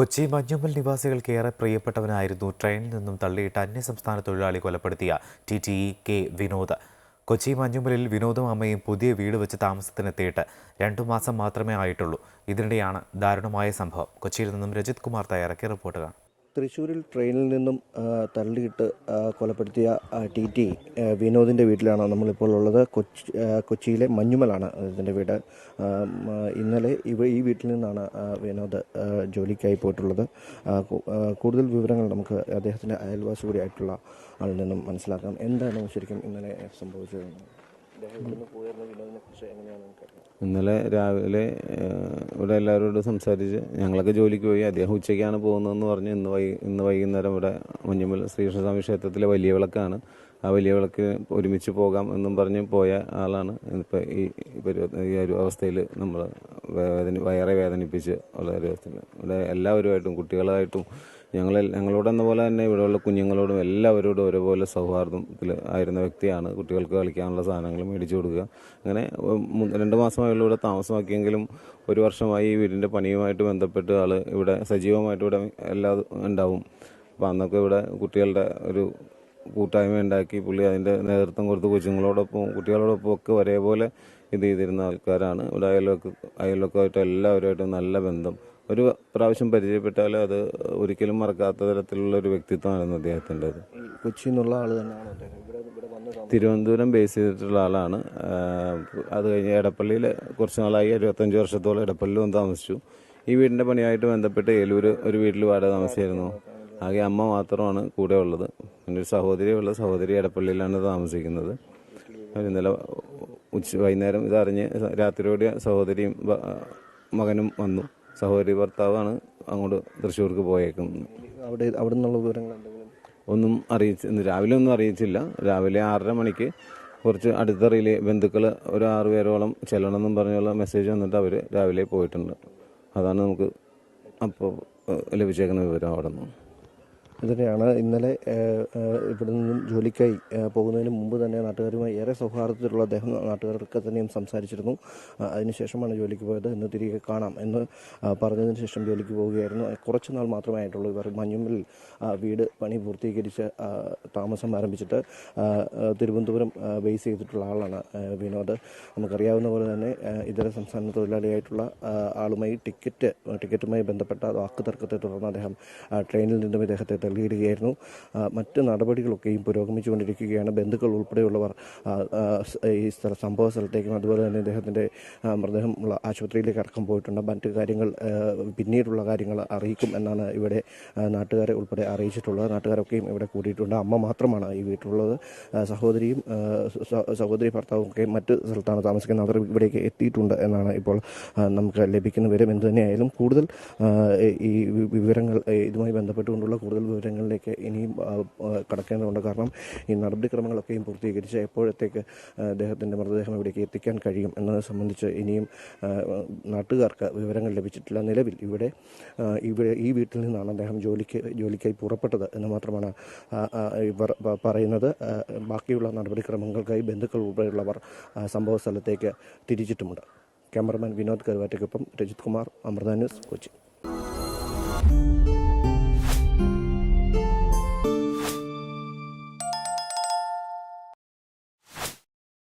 കൊച്ചി മഞ്ഞുമ്മൽ നിവാസികൾക്ക് ഏറെ പ്രിയപ്പെട്ടവനായിരുന്നു ട്രെയിനിൽ നിന്നും തള്ളിയിട്ട് അന്യസംസ്ഥാന തൊഴിലാളി കൊലപ്പെടുത്തിയ T T E K Vinod. Kochi മഞ്ഞുമ്മലിൽ വിനോദും അമ്മയും പുതിയ വീട് വെച്ച് താമസത്തിനെത്തിയിട്ട് രണ്ടു മാസം മാത്രമേ ആയിട്ടുള്ളൂ. ഇതിനിടെയാണ് ദാരുണമായ സംഭവം. കൊച്ചിയിൽ നിന്നും രജിത് കുമാർ തയ്യാറാക്കിയ റിപ്പോർട്ട് കാണാം. തൃശ്ശൂരിൽ ട്രെയിനിൽ നിന്നും തള്ളിയിട്ട് കൊലപ്പെടുത്തിയ ടി ടി വിനോദിന്റെ വീട്ടിലാണ് നമ്മളിപ്പോൾ ഉള്ളത്. കൊച്ചി കൊച്ചിയിലെ മഞ്ഞുമലാണ് ഇതിന്റെ വീട്. ഇന്നലെ ഇവ ഈ വീട്ടിൽ നിന്നാണ് വിനോദ് ജോലിക്കായി പോയിട്ടുള്ളത്. കൂടുതൽ വിവരങ്ങൾ നമുക്ക് അദ്ദേഹത്തിന്റെ അയൽവാസി കൂടി ആയിട്ടുള്ള ആളിൽ നിന്നും മനസ്സിലാക്കാം. എന്താണ് ശരിക്കും ഇന്നലെ സംഭവിച്ചത് ഇന്നലെ രാവിലെ ഇവിടെ എല്ലാവരോടും സംസാരിച്ച് ഞങ്ങളൊക്കെ ജോലിക്ക് പോയി. അദ്ദേഹം ഉച്ചയ്ക്കാണ് പോകുന്നതെന്ന് പറഞ്ഞ് ഇന്ന് വൈ ഇന്ന് വൈകുന്നേരം ഇവിടെ മഞ്ഞമ്മൽ ശ്രീകൃഷ്ണസ്വാമി ക്ഷേത്രത്തിലെ വലിയ വിളക്കാണ്. ആ വലിയ വിളക്ക് ഒരുമിച്ച് പോകാം എന്നും പറഞ്ഞ് പോയ ആളാണ്. ഇപ്പം ഈ പരുവ- ഈ ഒരു അവസ്ഥയിൽ നമ്മൾ വേദന വയറെ വേദനിപ്പിച്ച് ഉള്ള ഒരു അവസ്ഥയിൽ ഇവിടെ എല്ലാവരുമായിട്ടും കുട്ടികളായിട്ടും ഞങ്ങൾ ഞങ്ങളോടെന്ന പോലെ തന്നെ ഇവിടെയുള്ള കുഞ്ഞുങ്ങളോടും എല്ലാവരോടും ഒരുപോലെ സൗഹാർദ്ദത്തിൽ ആയിരുന്ന വ്യക്തിയാണ്. കുട്ടികൾക്ക് കളിക്കാനുള്ള സാധനങ്ങൾ മേടിച്ചു കൊടുക്കുക. അങ്ങനെ രണ്ട് മാസമായുള്ള ഇവിടെ താമസമാക്കിയെങ്കിലും ഒരു വർഷമായി ഈ വീടിന്റെ പണിയുമായിട്ട് ബന്ധപ്പെട്ട് ആൾ ഇവിടെ സജീവമായിട്ട് ഇവിടെ എല്ലാ ഉണ്ടാവും. അപ്പോൾ അന്നൊക്കെ ഇവിടെ കുട്ടികളുടെ ഒരു കൂട്ടായ്മ ഉണ്ടാക്കി പുള്ളി അതിന്റെ നേതൃത്വം കൊടുത്ത് കൊച്ചുങ്ങളോടൊപ്പം കുട്ടികളോടൊപ്പം ഒക്കെ ഒരേപോലെ ഇത് ചെയ്തിരുന്ന ആൾക്കാരാണ്. ഇവിടെ അയൽവക്ക അയൽവക്കമായിട്ട് എല്ലാവരുമായിട്ടും നല്ല ബന്ധം. ഒരു പ്രാവശ്യം പരിചയപ്പെട്ടാൽ അത് ഒരിക്കലും മറക്കാത്ത തരത്തിലുള്ള ഒരു വ്യക്തിത്വമായിരുന്നു അദ്ദേഹത്തിന്റെത് കൊച്ചിന്നുള്ള കൊച്ചിയിൽ നിന്നുള്ള ആൾ തന്നെയാണോ തിരുവനന്തപുരം ബേസ് ചെയ്തിട്ടുള്ള ആളാണ്. അത് കഴിഞ്ഞ് എടപ്പള്ളിയിൽ കുറച്ച് നാളായി ഇരുപത്തഞ്ച് വർഷത്തോളം എടപ്പള്ളിയിൽ വന്ന് താമസിച്ചു. ഈ വീടിന്റെ പണിയായിട്ട് ബന്ധപ്പെട്ട് ഏലൂർ ഒരു വീട്ടിൽ വാടക താമസിച്ചിരുന്നു. ആകെ അമ്മ മാത്രമാണ് കൂടെ ഉള്ളത്. എന്റെ ഒരു സഹോദരി ഉള്ള. സഹോദരി എടപ്പള്ളിയിലാണ് താമസിക്കുന്നത്. അവർ ഇന്നലെ ഉച്ച വൈകുന്നേരം ഇതറിഞ്ഞ് രാത്രിയോടെ സഹോദരിയും മകനും വന്നു. സഹോദരി ഭർത്താവാണ് അങ്ങോട്ട് തൃശ്ശൂർക്ക് പോയേക്കുന്നത്. അവിടെ അവിടെ നിന്നുള്ള വിവരങ്ങൾ ഒന്നും അറിയിച്ച് ഇന്ന് രാവിലെ ഒന്നും അറിയിച്ചില്ല. രാവിലെ ആറര മണിക്ക് കുറച്ച് അടുത്ത റിലേ ബന്ധുക്കൾ ഒരു ആറ് പേരോളം ചെല്ലണമെന്നും പറഞ്ഞുള്ള മെസ്സേജ് വന്നിട്ട് അവർ രാവിലെ പോയിട്ടുണ്ട്. അതാണ് നമുക്ക് അപ്പോൾ ലഭിച്ചേക്കുന്ന വിവരം അവിടെ നിന്ന്. ഇതിനെയാണ് ഇന്നലെ ഇവിടെ നിന്നും ജോലിക്കായി പോകുന്നതിന് മുമ്പ് തന്നെ നാട്ടുകാരുമായി ഏറെ സൗഹാർദ്ദത്തിലുള്ള അദ്ദേഹം നാട്ടുകാരൊക്കെ തന്നെയും സംസാരിച്ചിരുന്നു. അതിനുശേഷമാണ് ജോലിക്ക് പോയത് എന്ന് തിരികെ കാണാം എന്ന് പറഞ്ഞതിന് ശേഷം ജോലിക്ക് പോവുകയായിരുന്നു. കുറച്ച് നാൾ മാത്രമേ ആയിട്ടുള്ളൂ ഇവർ മഞ്ഞുമ്മിൽ വീട് പണി പൂർത്തീകരിച്ച് താമസം ആരംഭിച്ചിട്ട് തിരുവനന്തപുരം ബേസ് ചെയ്തിട്ടുള്ള ആളാണ് വിനോദ്. നമുക്കറിയാവുന്ന പോലെ തന്നെ ഇതര സംസ്ഥാന തൊഴിലാളിയായിട്ടുള്ള ആളുമായി ടിക്കറ്റ് ടിക്കറ്റുമായി ബന്ധപ്പെട്ട വാക്കുതർക്കത്തെ തുടർന്ന് അദ്ദേഹം ട്രെയിനിൽ നിന്നും ഇദ്ദേഹത്തെ തള്ളിയിടുകയായിരുന്നു ആ, മറ്റ് നടപടികളൊക്കെയും പുരോഗമിച്ചുകൊണ്ടിരിക്കുകയാണ്. ബന്ധുക്കൾ ഉൾപ്പെടെയുള്ളവർ ഈ സ്ഥല സംഭവ സ്ഥലത്തേക്കും അതുപോലെ തന്നെ അദ്ദേഹത്തിന്റെ മൃതദേഹം ഉള്ള ആശുപത്രിയിലേക്ക് അടക്കം പോയിട്ടുണ്ട്. മറ്റ് കാര്യങ്ങൾ പിന്നീടുള്ള കാര്യങ്ങൾ അറിയിക്കും എന്നാണ് ഇവിടെ നാട്ടുകാരെ ഉൾപ്പെടെ അറിയിച്ചിട്ടുള്ളത്. നാട്ടുകാരൊക്കെയും ഇവിടെ കൂടിയിട്ടുണ്ട്. അമ്മ മാത്രമാണ് ഈ വീട്ടിലുള്ളത്. സഹോദരിയും സഹോദരി ഭർത്താവും ഒക്കെ മറ്റ് സ്ഥലത്താണ് താമസിക്കുന്നത്. അവർ ഇവിടേക്ക് എത്തിയിട്ടുണ്ട് എന്നാണ് ഇപ്പോൾ നമുക്ക് ലഭിക്കുന്ന വിവരം. എന്ത് തന്നെയായാലും കൂടുതൽ ഈ വിവരങ്ങൾ ഇതുമായി ബന്ധപ്പെട്ടുകൊണ്ടുള്ള കൂടുതൽ വിവരങ്ങളിലേക്ക് ഇനിയും കടക്കേണ്ടതുണ്ട്. കാരണം ഈ നടപടിക്രമങ്ങളൊക്കെയും പൂർത്തീകരിച്ച് എപ്പോഴത്തേക്ക് അദ്ദേഹത്തിന്റെ മൃതദേഹം ഇവിടേക്ക് എത്തിക്കാൻ കഴിയും എന്നത് സംബന്ധിച്ച് ഇനിയും നാട്ടുകാർക്ക് വിവരങ്ങൾ ലഭിച്ചിട്ടില്ല നിലവിൽ. ഇവിടെ ഇവിടെ ഈ വീട്ടിൽ നിന്നാണ് അദ്ദേഹം ജോലിക്ക് ജോലിക്കായി പുറപ്പെട്ടത് എന്ന് മാത്രമാണ് ഇവർ പറയുന്നത്. ബാക്കിയുള്ള നടപടിക്രമങ്ങൾക്കായി ബന്ധുക്കൾ ഉൾപ്പെടെയുള്ളവർ സംഭവ സ്ഥലത്തേക്ക് തിരിച്ചിട്ടുമുണ്ട്. ക്യാമറമാൻ വിനോദ് കരുവാറ്റയ്ക്കൊപ്പം രജിത് കുമാർ അമൃത ന്യൂസ് കൊച്ചി.